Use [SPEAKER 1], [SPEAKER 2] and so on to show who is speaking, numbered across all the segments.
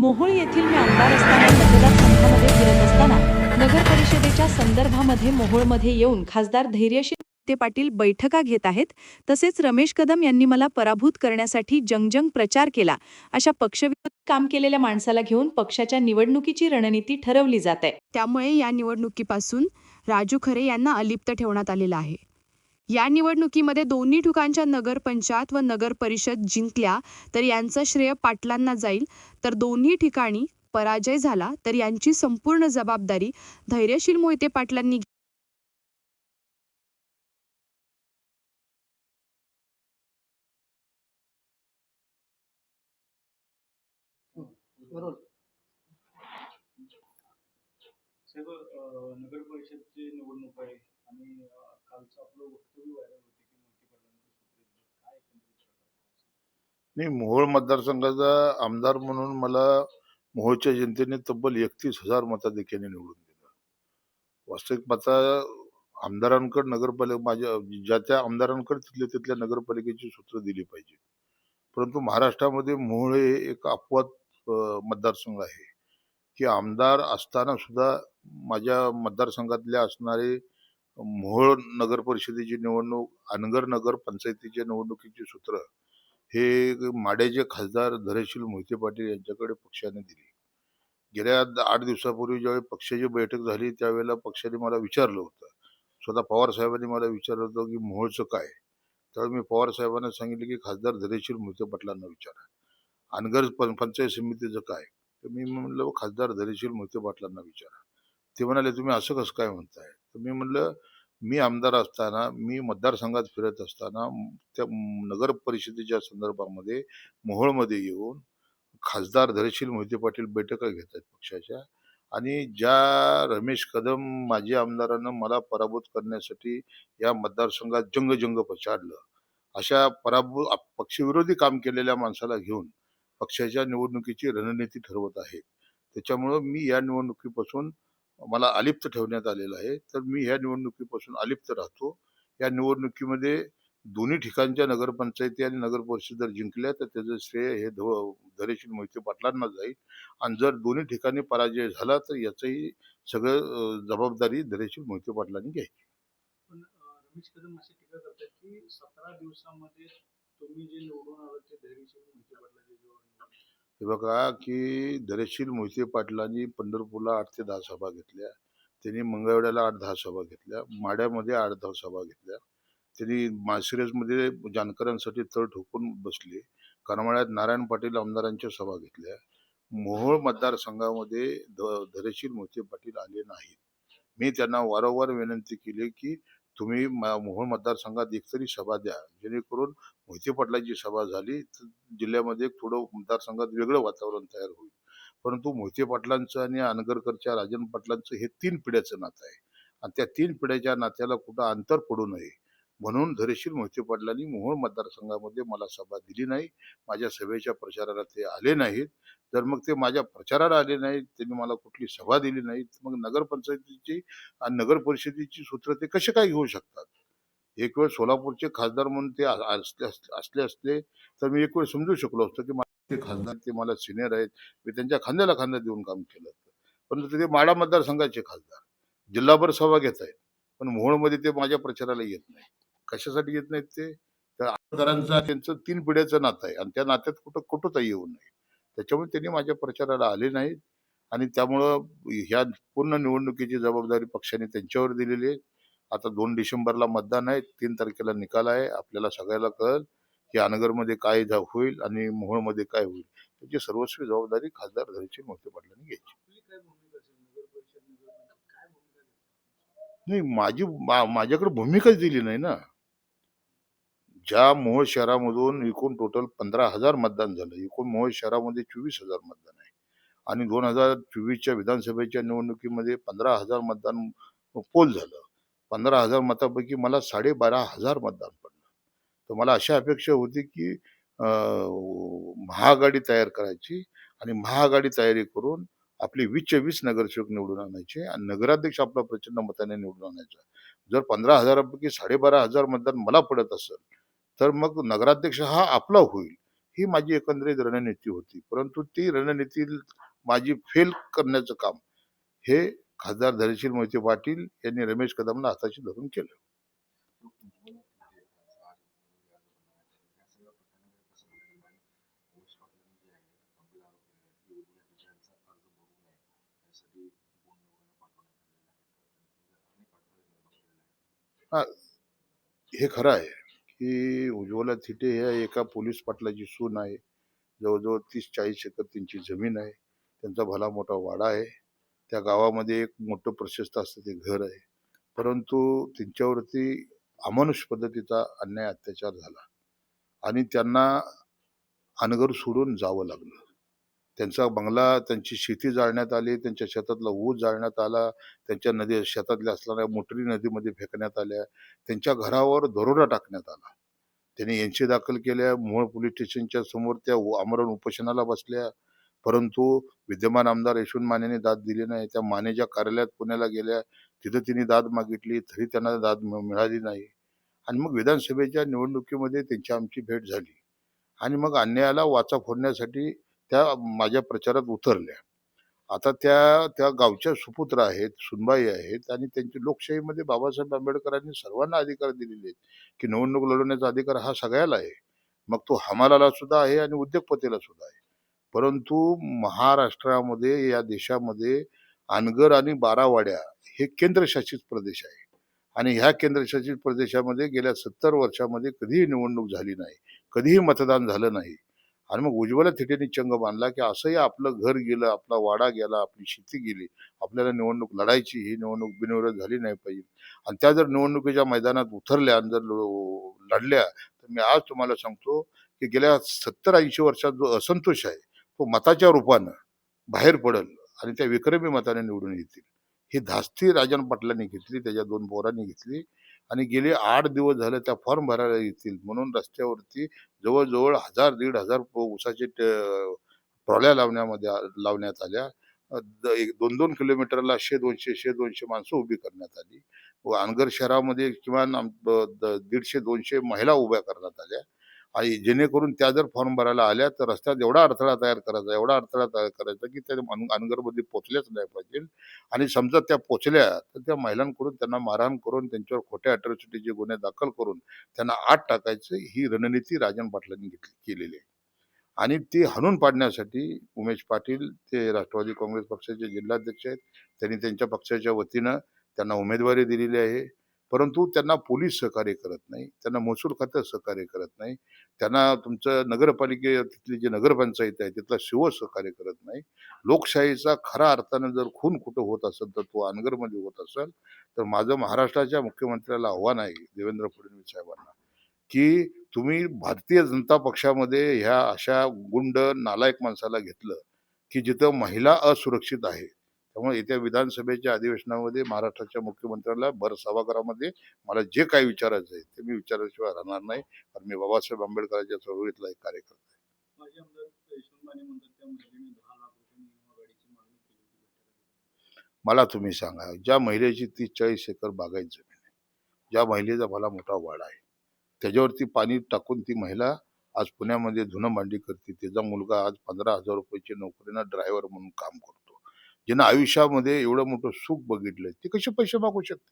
[SPEAKER 1] मोहोळ येथील मी आमदार असताना मतदारसंघामध्ये फिरत असताना नगर परिषदेच्या संदर्भामध्ये मोहोळमध्ये येऊन खासदार धैर्यशील ते पाटील बैठका घेत आहेत. तसेच रमेश कदम यांनी मला पराभूत करण्यासाठी जंगजंग प्रचार केला. अशा पक्षविरोधी काम केलेल्या माणसाला घेऊन पक्षाच्या निवडणुकीची रणनीती ठरवली जात. आहे त्यामुळे या निवडणुकीपासून राजू खरे यांना अलिप्त ठेवण्यात आलेलं आहे. या निवडणुकीमध्ये दोन्ही ठिकाणच्या नगरपंचायत व नगर परिषद जिंकल्या तर यांचं श्रेय पाटलांना जाईल. तर दोन्ही ठिकाणी पराजय झाला तर यांची संपूर्ण जबाबदारी धैर्यशील मोहिते पाटलांनी
[SPEAKER 2] नगर परिषदची निवडणूक आहे आणि
[SPEAKER 3] नाही मोहोळ मतदारसंघाचा आमदार म्हणून मला मोहोळच्या जनतेने तब्बल एकतीस हजार मताधिक्याने निवडून दिलं. वास्तविक मता आमदारांकडे नगरपालिका माझ्या ज्या त्या आमदारांकडे तिथल्या तिथल्या नगरपालिकेची सूत्र दिली पाहिजे. परंतु महाराष्ट्रामध्ये मोहोळ हे एक अपवाद मतदारसंघ आहे. की आमदार असताना सुद्धा माझ्या मतदारसंघातल्या असणारे मोहोळ नगर परिषदेची निवडणूक अनगर नगर पंचायतीच्या निवडणुकीची सूत्र हे माड्याचे खासदार धरेशील मोहिते पाटील यांच्याकडे पक्षाने दिली. गेल्या आठ दिवसापूर्वी ज्यावेळी पक्षाची बैठक झाली त्यावेळेला पक्षाने मला विचारलं होतं. स्वतः पवार साहेबांनी मला विचारलं होतं की मोहोळचं काय? त्यावेळी मी पवार साहेबांना सांगितलं की खासदार धरेशील मोहिते पाटलांना विचारा. अनगर पं- पंचायत समितीचं काय? तर मी म्हणलं खासदार धरेशील मोहिते पाटलांना विचारा. ते म्हणाले तुम्ही असं कसं काय म्हणताय? तर मी म्हणलं मी आमदार असताना मी मतदारसंघात फिरत असताना त्या नगर परिषदेच्या संदर्भामध्ये मोहोळमध्ये येऊन खासदार धरशील मोहिते पाटील बैठका घेत आहेत पक्षाच्या आणि ज्या रमेश कदम माजी आमदारानं मला पराभूत करण्यासाठी या मतदारसंघात जंगजंग पछाडलं. अशा पराभूत पक्षविरोधी काम केलेल्या माणसाला घेऊन पक्षाच्या निवडणुकीची रणनीती ठरवत आहे त्याच्यामुळं मी या निवडणुकीपासून मला अलिप्त ठेवण्यात आलेलं आहे. तर मी ह्या निवडणुकीपासून अलिप्त राहतो. या निवडणुकीमध्ये दोन्ही ठिकाणच्या नगरपंचायती आणि नगर परिषद जर जिंकल्या तर त्याचं श्रेय हे धव धरेशील मोहिते पाटलांना जाईल. आणि जर दोन्ही ठिकाणी पराजय झाला तर याचंही सगळं जबाबदारी धरेशील मोहिते पाटलांनी घ्यायची.
[SPEAKER 2] पण रमेश कदम अशी टीका करतात की सतरा दिवसामध्ये तुम्ही जे निवडून आलात ते धैर्यशील मोहिते पाटलाचे जेव्हा
[SPEAKER 3] हे बघा की धैर्यशील मोहिते पाटलांनी पंढरपूरला आठ ते दहा सभा घेतल्या. त्यांनी मंगळवेड्याला आठ दहा सभा घेतल्या. माड्यामध्ये आठ दहा सभा घेतल्या. त्यांनी माळशिरसमध्ये जानकरांसाठी तळ ठोकून बसले. करमाळ्यात नारायण पाटील आमदारांच्या सभा घेतल्या. मोहोळ मतदारसंघामध्ये ध- धैर्यशील मोहिते पाटील आले नाहीत. मी त्यांना वारंवार विनंती केली की तुम्ही मोहोळ मतदारसंघात एकतरी सभा द्या. जेणेकरून मोहिते पाटलांची सभा झाली. तर जिल्ह्यामध्ये थोडं मतदारसंघात वेगळं वातावरण तयार होईल. परंतु मोहिते पाटलांचं आणि अनगरकरच्या राजन पाटलांचं हे तीन पिढ्याचं नातं आहे. आणि त्या तीन पिढ्याच्या नात्याला कुठं अंतर पडू नये. म्हणून धैर्यशील मोहिते पाटलांनी मोहोळ मतदारसंघामध्ये मला सभा दिली नाही. माझ्या सभेच्या प्रचाराला ते आले नाहीत. जर मग ते माझ्या प्रचाराला आले नाहीत त्यांनी मला कुठली सभा दिली नाही मग नगरपंचायतीची आणि नगर परिषदेची सूत्र ते कसे काय घेऊ शकतात? एक वेळ सोलापूरचे खासदार म्हणून ते असले असले असले तर मी एक वेळ समजू शकलो असतो की माझे ते खासदार ते मला सिनियर आहेत. मी त्यांच्या खांद्याला खांदा देऊन काम केलं होतं. परंतु ते माडा मतदारसंघाचे खासदार. जिल्हाभर सभा घेत आहेत. पण मोहोळमध्ये ते माझ्या प्रचाराला येत नाही. कशासाठी येत नाहीत ते? तर आमदारांचा त्यांचं तीन पिढ्याचं नातं आहे. आणि त्या नात्यात कुठं कुठंच येऊ नये. त्याच्यामुळे त्यांनी माझ्या प्रचाराला आले नाहीत. आणि त्यामुळं ह्या पूर्ण निवडणुकीची जबाबदारी पक्षाने त्यांच्यावर दिलेली आहे. आता दोन डिसेंबरला मतदान आहे तीन तारखेला निकाल आहे. आपल्याला सगळ्याला कळेल की अनगरमध्ये काय होईल आणि मोहोळमध्ये काय होईल. त्याची सर्वस्वी जबाबदारी खासदार धैर्यशील मोहिते पाटलांनी घ्यायची? नाही माझी माझ्याकडे भूमिकाच दिली नाही ना. ज्या मोहोळ शहरामधून एकूण टोटल पंधरा हजार मतदान झालं. एकूण मोहोळ शहरामध्ये चोवीस हजार मतदान आहे. आणि दोन हजार चोवीसच्या विधानसभेच्या निवडणुकीमध्ये पंधरा हजार मतदान पोल झालं. पंधरा हजार मतापैकी मला साडेबारा हजार मतदान पडलं. तर मला अशा अपेक्षा होती की महाआघाडी तयार करायची आणि महाआघाडी तयारी करून आपले वीसचे वीस नगरसेवक निवडून आणायचे आणि नगराध्यक्ष आपला प्रचंड मताने निवडून आणायचा. जर पंधरा हजारापैकी साडेबारा हजार मतदान मला पडत असेल तर मग नगराध्यक्ष हा आपला होईल ही माझी एकंदरीत रणनीती होती. परंतु ती रणनीती माझी फेल करण्याचं काम हे खासदार धैर्यशील मोहिते पाटील यांनी रमेश कदमला हाताशी धरून केलं. हे खरं आहे की उज्ज्वला थिटे ह्या एका पोलीस पाटलाची सून आहे. जवळजवळ तीस चाळीस एकर त्यांची जमीन आहे. त्यांचा भला मोठा वाडा आहे. त्या गावामध्ये एक मोठं प्रशस्त असतं ते घर आहे. परंतु त्यांच्यावरती अमानुष पद्धतीचा अन्याय अत्याचार झाला. आणि त्यांना अनगर सोडून जावं लागलं. त्यांचा बंगला त्यांची शेती जाळण्यात आली त्यांच्या शेतातला ऊस जाळण्यात आला त्यांच्या नदी शेतातल्या असणाऱ्या मोटरी नदीमध्ये फेकण्यात आल्या त्यांच्या घरावर दरोडा टाकण्यात आला. त्यांनी यांची दाखल केल्या मूळ पोलीस स्टेशनच्या समोर त्या आमरण उपोषणाला बसल्या परंतु विद्यमान आमदार यशवंत मानेने दाद दिली नाही. त्या मानेच्या कार्यालयात पुण्याला गेल्या तिथं तिने दाद मागितली तरी त्यांना दाद मिळाली नाही. आणि मग विधानसभेच्या निवडणुकीमध्ये त्यांची आमची भेट झाली. आणि मग अन्यायाला वाचा फोडण्यासाठी त्या माझ्या प्रचारात उतरल्या. आता त्या त्या गावच्या सुपुत्र आहेत सुनबाई आहेत आणि त्यांची लोकशाहीमध्ये बाबासाहेब आंबेडकरांनी सर्वांना अधिकार दिलेले आहेत की निवडणूक लढवण्याचा अधिकार हा सगळ्याला आहे. मग तो हमालाला सुद्धा आहे आणि उद्योगपतीला सुद्धा आहे. परंतु महाराष्ट्रामध्ये या देशामध्ये अनगर आणि बारावाड्या हे केंद्रशासित प्रदेश आहे. आणि ह्या केंद्रशासित प्रदेशामध्ये गेल्या सत्तर वर्षामध्ये कधीही निवडणूक झाली नाही कधीही मतदान झालं नाही. आणि मग उज्ज्वला थिटेने चंग बांधला की असंही आपलं घर गेलं आपला वाडा गेला आपली शेती गेली आपल्याला निवडणूक लढायची ही निवडणूक बिनविरोध झाली नाही पाहिजे. आणि त्या जर निवडणुकीच्या मैदानात उतरल्या आणि जर लो- लढल्या तर मी आज तुम्हाला सांगतो की गेल्या सत्तर ऐंशी वर्षात जो असंतोष आहे तो मताच्या रूपानं बाहेर पडल आणि त्या विक्रमी मताने निवडून येतील. ही धास्ती राजन पाटलांनी घेतली त्याच्या दोन पोरांनी घेतली आणि गेले आठ दिवस झाले त्या फॉर्म भरायला येतील म्हणून रस्त्यावरती जवळजवळ हजार दीड हजार उसाचे ट्रॉल्या लावण्यामध्ये लावण्यात आल्या. द- एक दोन दोन किलोमीटरला शे दोनशे शे दोनशे माणसं उभी करण्यात आली. व अनगर शहरामध्ये किमान आम- द- दीडशे दोनशे महिला उभ्या करण्यात आल्या. आणि जेणेकरून त्या जर फॉर्म भरायला आल्या तर रस्त्यात एवढा अडथळा तयार करायचा एवढा अडथळा तयार करायचा की त्या अनगरमध्ये पोचल्याच नाही पाहिजे. आणि समजा त्या पोचल्या तर त्या महिलांकडून त्यांना मारहाण करून त्यांच्यावर खोट्या अट्रॉसिटीचे गुन्हे दाखल करून त्यांना आत टाकायचं ही रणनीती राजन पाटलांनी घेतली केलेली आहे. आणि ती हाणून पाडण्यासाठी उमेश पाटील ते राष्ट्रवादी काँग्रेस पक्षाचे जिल्हाध्यक्ष आहेत त्यांनी त्यांच्या पक्षाच्या वतीनं त्यांना उमेदवारी दिलेली आहे. परंतु त्यांना पोलीस सहकार्य करत नाही त्यांना महसूल खातं सहकार्य करत नाही त्यांना तुमचं नगरपालिके तिथली जी नगरपंचायत आहे तिथला शिव सहकार्य करत नाही. लोकशाहीचा खरा अर्थानं जर खून कुठं होत असेल तर तो अनगरमध्ये होत असेल तर माझं महाराष्ट्राच्या मुख्यमंत्र्याला आव्हान आहे देवेंद्र फडणवीस साहेबांना की तुम्ही भारतीय जनता पक्षामध्ये ह्या अशा गुंड नालायक माणसाला घेतलं की जिथं महिला असुरक्षित आहे त्यामुळे येत्या विधानसभेच्या अधिवेशनामध्ये महाराष्ट्राच्या मुख्यमंत्र्याला भर सभागृहामध्ये मला जे काही विचारायचं आहे ते मी विचारल्याशिवाय राहणार नाही. कारण मी बाबासाहेब आंबेडकरांच्या चळवळीतला एक कार्यकर्ता आहे. मला तुम्ही सांगा ज्या महिलेची तीस चाळीस एकर बागायत जमीन आहे ज्या महिलेचा भला मोठा वाडा आहे त्याच्यावरती पाणी टाकून ती महिला आज पुण्यामध्ये धुणं मांडी करते त्याचा मुलगा आज पंधरा हजार रुपयाची नोकरीनं ड्रायव्हर म्हणून काम करतो. ज्यांना आयुष्यामध्ये एवढं मोठं सुख बघितलंय ते कसे पैसे मागू शकते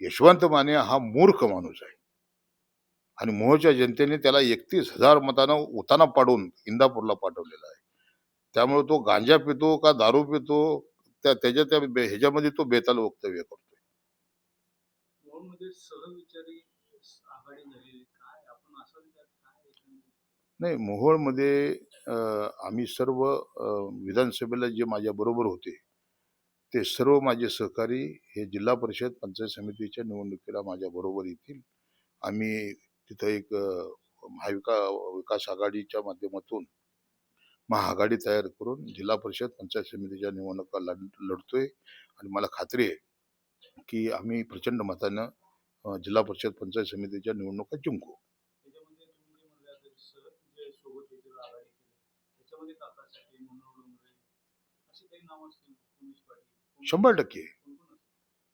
[SPEAKER 3] यशवंत माने हा मूर्ख माणूस आहे. आणि मोहच्या जनतेने त्याला एकतीस हजार मतानं उताना पाडून इंदापूरला पाठवलेला आहे. त्यामुळे तो गांजा पितो का दारू पितो त्या त्याच्या त्या ह्याच्यामध्ये तो बेताल वक्तव्य
[SPEAKER 2] करतोय. सहविचारी आघाडी झालेली काय आपण असं
[SPEAKER 3] नाही मोहोळमध्ये आम्ही सर्व विधानसभेला जे माझ्याबरोबर होते ते सर्व माझे सहकारी हे जिल्हा परिषद पंचायत समितीच्या निवडणुकीला माझ्याबरोबर येतील. आम्ही तिथं एक महाविका विकास आघाडीच्या माध्यमातून महाआघाडी तयार करून जिल्हा परिषद पंचायत समितीच्या निवडणुका लढ लढतोय. आणि मला खात्री आहे की आम्ही प्रचंड मतानं जिल्हा परिषद पंचायत समितीच्या निवडणुका जिंकू
[SPEAKER 2] त्याच्यामध्ये तुम्ही जे म्हणले आता सह जे सोबत येतील आघाडी केली त्याच्यामध्ये काकासाठी मनोहर डोंगरे असे काही नाव असतील उमेश पाटील कोण-
[SPEAKER 3] शंभर टक्के.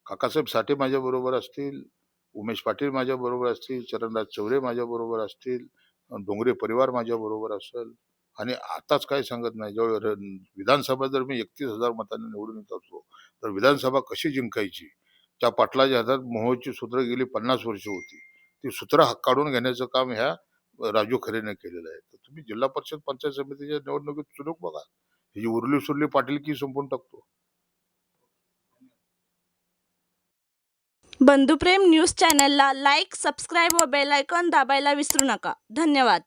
[SPEAKER 3] काकासाहेब साठे माझ्या बरोबर असतील उमेश पाटील माझ्या बरोबर असतील चरणराज चौरे माझ्या बरोबर असतील डोंगरे परिवार माझ्या बरोबर असेल. आणि आताच काय सांगत नाही जेव्हा विधानसभा जर मी एकतीस हजार मतांनी निवडून येत असतो तर विधानसभा कशी जिंकायची? त्या पाटलाच्या हातात मोहोळची सूत्र गेली पन्नास वर्ष होती. ती सूत्र काढून घेण्याचं काम ह्या राजू खरेने केलेलं आहे. तर तुम्ही जिल्हा परिषद पंचायत समितीच्या निवडणुकीत चुनूक बघा. ही उरली सुरली पाटील की संपून टाकतो.
[SPEAKER 4] बंधुप्रेम न्यूज चॅनलला लाईक सबस्क्राईब व बेल आयकॉन दाबायला विसरू नका. धन्यवाद.